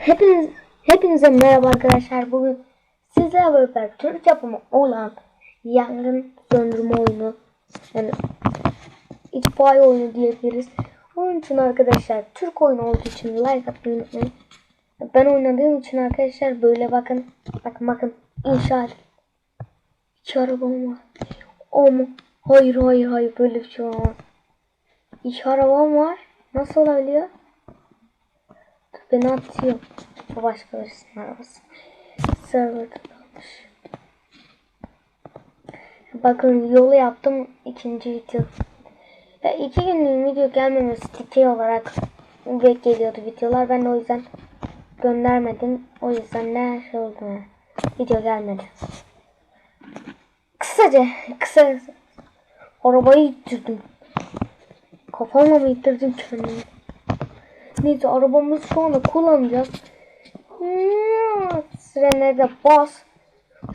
Hepiniz, hepinize merhaba arkadaşlar. Bugün sizlerle beraber Türk yapımı olan yangın söndürme oyunu yani itfaiye oyunu diyebiliriz. Onun için arkadaşlar Türk oyunu olduğu için like atmayı unutmayın. Ben oynadığım için arkadaşlar böyle bakın. Bakın bakın inşaat. İki arabam var. O mu? Hayır hayır hayır böyle bir şey olmaz. İki arabam var. Nasıl olabiliyor? Beni atıyor. Bu başka birisinin arabası. Server'da kalmış. Bakın yolu yaptım ikinci video. Ya iki günlük video gelmemesi dikey olarak direkt geliyordu videolar. Ben o yüzden göndermedim. O yüzden ne şey oldu ya. Video gelmedi. Kısaca kısa arabayı ittirdim. Kafamla mı ittirdim kendimi? Neyse arabamızı şu anda kullanacağız. Sirenlere de bas.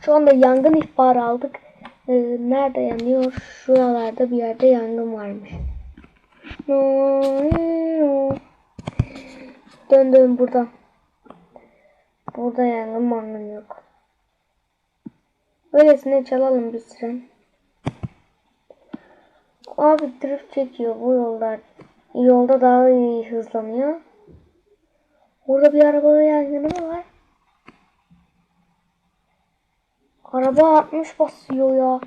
Şu anda yangın ihbarı aldık. Ee, nerede yanıyor? Şuralarda bir yerde yangın varmış. Dön dön buradan. Burada yangın mangın yok. Öylesine çalalım bir siren. Abi drift çekiyor bu yollar. Yolda daha iyi hızlanıyor. Orada bir araba yangını mı var? Araba 60 basıyor ya.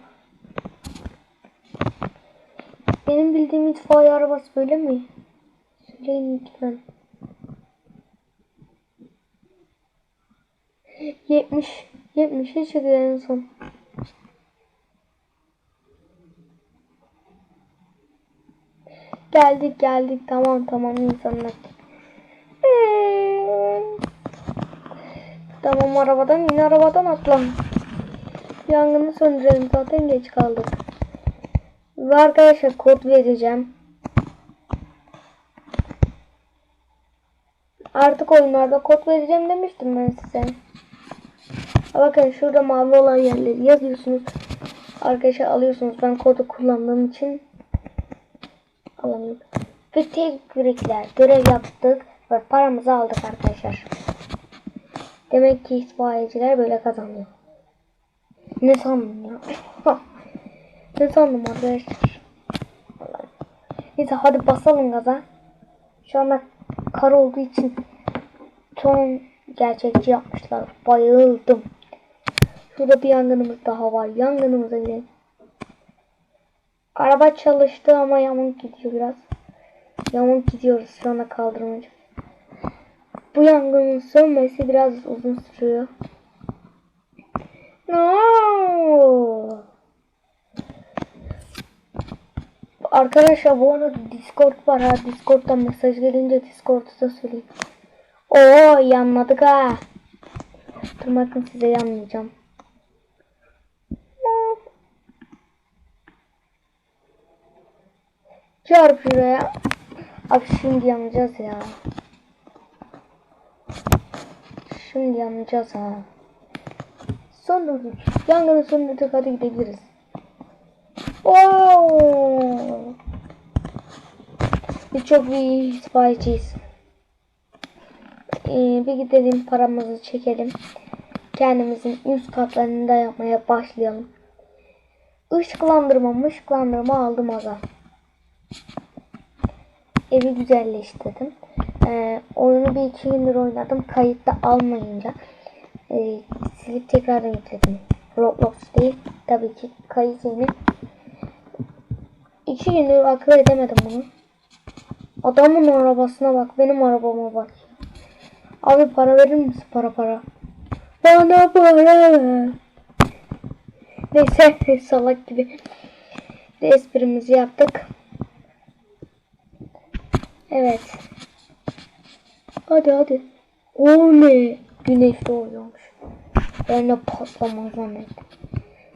Benim bildiğim itfaiye arabası böyle mi? Söyleyin lütfen. 70 70'e çıkıyor en son. Geldik geldik tamam tamam insanlar. Hmm. Tamam arabadan yine arabadan atla. Yangını söndürelim zaten geç kaldık. Ve arkadaşlar kod vereceğim. Artık oyunlarda kod vereceğim demiştim ben size. Bakın şurada mavi olan yerleri yazıyorsunuz. Arkadaşlar alıyorsunuz. Ben kodu kullandığım için alamıyorum. Ve tebrikler. Görev yaptık ve paramızı aldık arkadaşlar. Demek ki itfaiyeciler böyle kazanıyor. Ne sandım ya? ne sandım arkadaşlar? Neyse hadi basalım gaza. Şu anda kar olduğu için son gerçekçi yapmışlar. Bayıldım. Şurada bir yangınımız daha var. Yangınımıza gidelim. Araba çalıştı ama yamuk gidiyor biraz. Yamuk gidiyoruz şu anda kaldırmacı. Bu yangının sönmesi biraz uzun sürüyor. No. Arkadaşlar bu arada Discord var ha. Discord'dan mesaj gelince Discord'u da söyleyeyim. Oo yanmadık ha. Dur bakın size yanmayacağım. Çarp şuraya. Abi şimdi yanacağız ya. Şimdi yanacağız ha. Söndürdük. Yangını söndürdük. Hadi gidebiliriz. Wow. Biz çok bir itfaiyeciyiz. Ee, bir gidelim paramızı çekelim. Kendimizin üst katlarını da yapmaya başlayalım. Işıklandırma ışıklandırma aldım aga. Evi güzelleştirdim. Ee, oyunu bir iki gündür oynadım. Kayıtta almayınca e, silip tekrardan yükledim. Roblox değil. Tabii ki kayıt yeni. İki gündür akıl edemedim bunu. Adamın arabasına bak. Benim arabama bak. Abi para verir misin? Para para. Bana para. Neyse salak gibi. Bir esprimizi yaptık. Evet. Hadi hadi. O ne? Güneş doğuyormuş. Ben de patlamaz zannettim.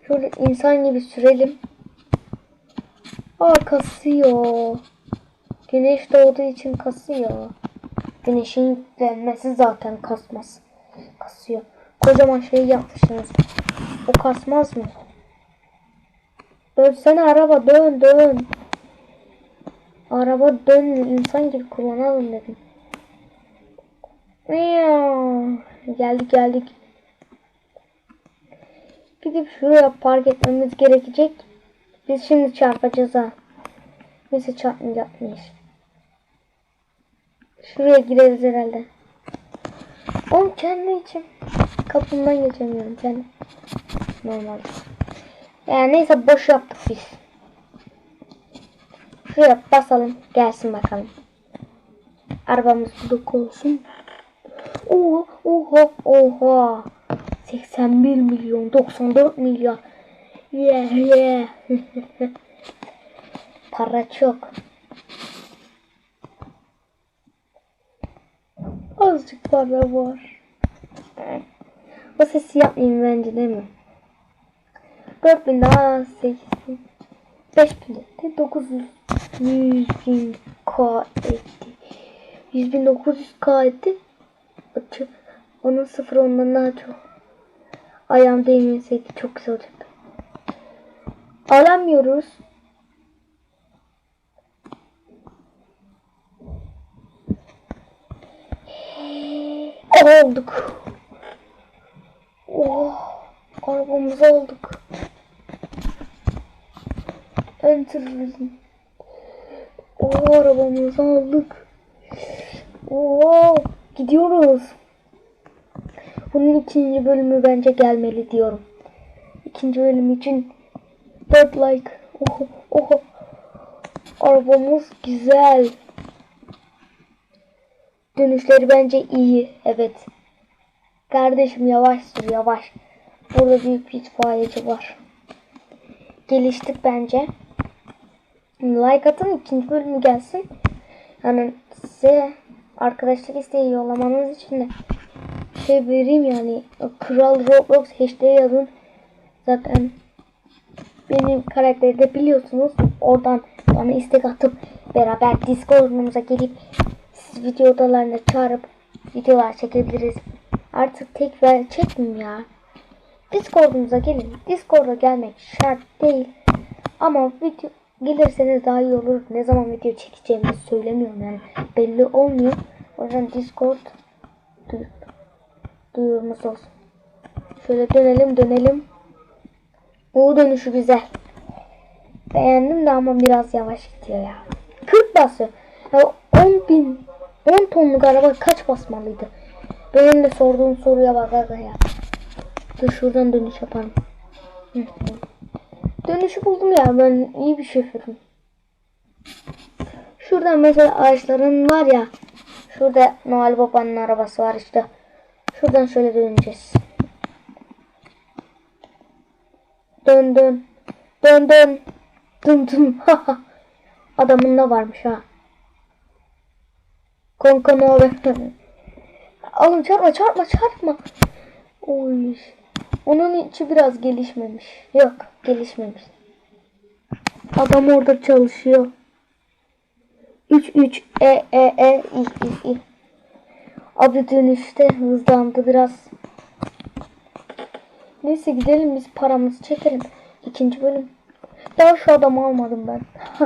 Şöyle insan gibi sürelim. Aa kasıyor. Güneş doğduğu için kasıyor. Güneşin gelmesi zaten kasmaz. Kasıyor. Kocaman şey yapmışsınız. O kasmaz mı? Dönsene araba dön dön. Araba dön insan gibi kullanalım dedim. Geldik geldik. Gidip şuraya park etmemiz gerekecek. Biz şimdi çarpacağız ha. Neyse çarpmayacak mıyız? Şuraya gireriz herhalde. Oğlum kendi için kapımdan geçemiyorum kendi. Normal. Yani neyse boş yaptık biz. Şuraya basalım gelsin bakalım. Arabamız dolu olsun. Oha oha oha. 81 milyon 94 milyar. Yeah yeah. Para çok. Azıcık para var. O sesi yapmayayım bence değil mi? 4000 daha 8000 5000 de 900 100 bin K etti. 100 bin 900 K etti. Açı- Onun sıfır ondan daha çok. Ayağım değmeseydi çok güzel olacaktı. Alamıyoruz. Olduk. Oh, arabamızı aldık. Enter bizim. Oh, arabamızı aldık. Oh, gidiyoruz. Bunun ikinci bölümü bence gelmeli diyorum. İkinci bölüm için 4 like. Oho, oho. Arabamız güzel. Dönüşleri bence iyi. Evet. Kardeşim yavaş sür yavaş. Burada büyük bir itfaiyeci var. Geliştik bence. Like atın ikinci bölümü gelsin. Yani size arkadaşlık isteği yollamanız için de şey vereyim yani. Kral Roblox hashtag yazın. Zaten benim karakteri de biliyorsunuz. Oradan bana istek atıp beraber Discord'umuza gelip siz video odalarına çağırıp videolar çekebiliriz. Artık tek ver çekmeyeyim ya. Discord'umuza gelin. Discord'a gelmek şart değil. Ama video gelirseniz daha iyi olur. Ne zaman video çekeceğimi söylemiyorum yani. Belli olmuyor. O yüzden Discord duy duyurumuz olsun. Şöyle dönelim dönelim. U dönüşü güzel. Beğendim de ama biraz yavaş gidiyor ya. 40 basıyor. Ya 10 bin 10 tonluk araba kaç basmalıydı? Benim de sorduğum soruya bak ya. Dur şuradan dönüş yapalım. Hı Dönüşü buldum ya ben iyi bir şoförüm. Şuradan mesela ağaçların var ya. Şurada Noel Baba'nın arabası var işte. Şuradan şöyle döneceğiz. Dön dön. Dön dön. Dın dın. Adamın ne varmış ha. Konka ne haber? Oğlum çarpma çarpma çarpma. Oy. Onun içi biraz gelişmemiş. Yok gelişmemiş. Adam orada çalışıyor. 3 3 e e e i i i. Abi dönüşte hızlandı biraz. Neyse gidelim biz paramızı çekelim. İkinci bölüm. Daha şu adamı almadım ben.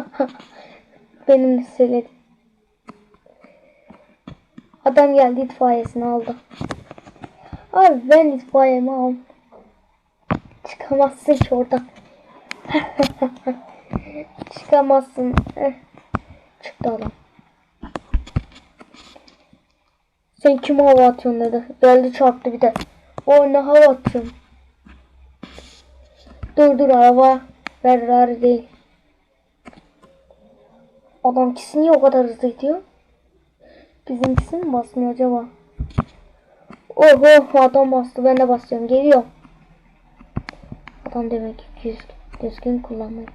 Benim meseledi. Adam geldi itfaiyesini aldı. Abi ben itfaiyemi al. Çıkamazsın ki oradan. Çıkamazsın. Çıktı adam. Sen kim hava atıyorsun dedi. Geldi çarptı bir de. O ne hava atıyorsun? Dur dur araba Ferrari değil. Adamkisi niye o kadar hızlı gidiyor? Bizimkisi mi basmıyor acaba? Oho adam bastı ben de basıyorum geliyor. Adam demek ki düz, düzgün kullanmayı.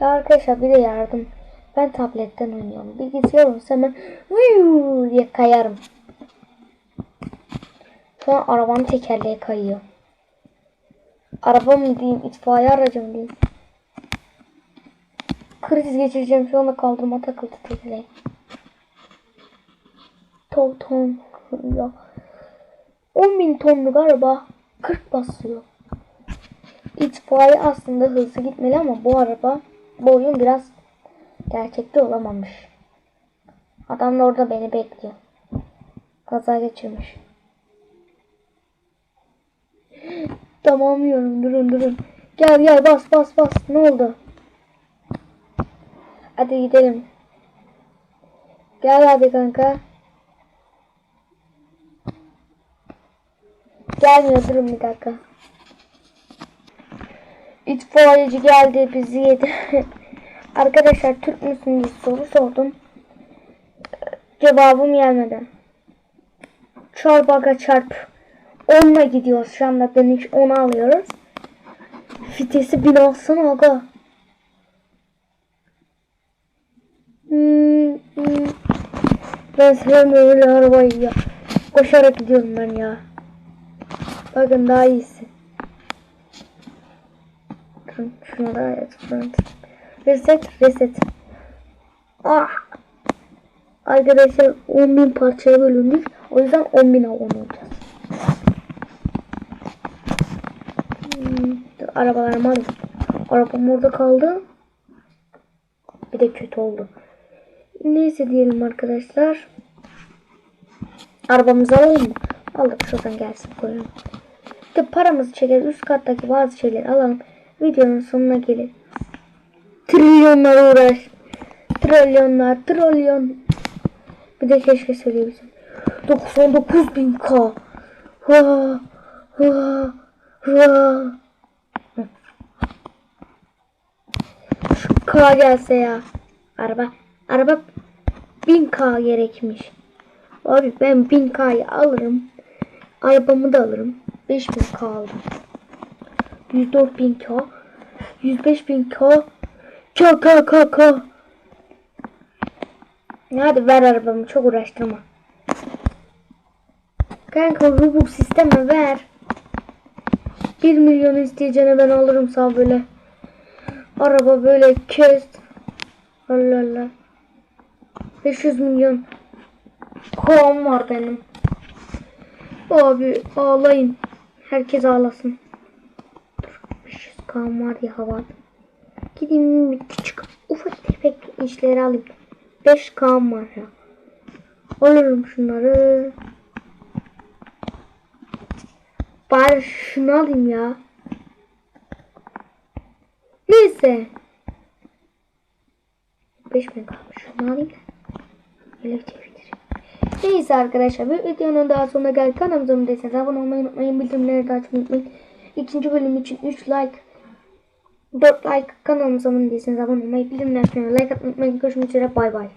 Ya arkadaşlar bir de yardım. Ben tabletten oynuyorum. Bilgisayar olsa hemen vıyuu diye kayarım. Şu an arabanın tekerleği kayıyor. Araba mı diyeyim, itfaiye aracı mı diyeyim. Kriz geçireceğim şu anda kaldırma takıldı tekerleği. Ton ton ya. 10 bin tonluk araba 40 basıyor. İtfaiye aslında hızlı gitmeli ama bu araba bu oyun biraz gerçekte olamamış. Adam da orada beni bekliyor. Kaza geçirmiş. Tamamlıyorum. Durun durun. Gel gel bas bas bas. Ne oldu? Hadi gidelim. Gel hadi kanka. Gelmiyor durun bir dakika. İtfaiyeci geldi bizi yedi. Arkadaşlar Türk müsün diye soru sordum. Cevabım gelmedi. Çarp çarp. 10'la gidiyoruz şu anda dönüş 10 alıyoruz. Vitesi bin alsana aga. Ben sevmiyorum öyle arabayı ya. Koşarak gidiyorum ben ya. Bakın daha iyisi. Durun şuna da evet. Reset reset. Ah. Arkadaşlar 10.000 parçaya bölündük. O yüzden 10.000 abone olacağız. Hmm, arabalarımı alayım. Arabam orada kaldı. Bir de kötü oldu. Neyse diyelim arkadaşlar. Arabamızı alalım mı? Aldık şuradan gelsin koyalım. İşte paramızı çeker üst kattaki bazı şeyleri alalım. Videonun sonuna gelin. Trilyonlar uğraş. Trilyonlar, trilyon. Bir de keşke söyleyebilsem. 99 bin K. Ha, ha, ha. Şu K gelse ya. Araba, araba 1000K gerekmiş. Abi ben 1000K'yı alırım. Arabamı da alırım. 5000K aldım. 104.000K. 105.000K. K K K K. Hadi ver arabamı çok uğraştırma. Kanka Robux sisteme ver. 1 milyon isteyeceğine ben alırım sağ böyle. Araba böyle kes. Allah Allah. 500 milyon. Kovam var benim. Abi ağlayın. Herkes ağlasın. Dur, 500 kovam var ya havada. Gideyim bir küçük ufak tefek işleri alayım. 5 kan var ya. Alırım şunları. Bari şunu alayım ya. Neyse. 5 bin kalmış. Şunu alayım. Neyse arkadaşlar bir videonun daha sonuna geldik. Kanalımıza abone olmayı unutmayın. Bildirimleri de açmayı unutmayın. İkinci bölüm için 3 like 4 like kanalımıza abone değilseniz abone olmayı, bildirimleri açmayı, like atmayı unutmayın. Görüşmek üzere. Bay bay.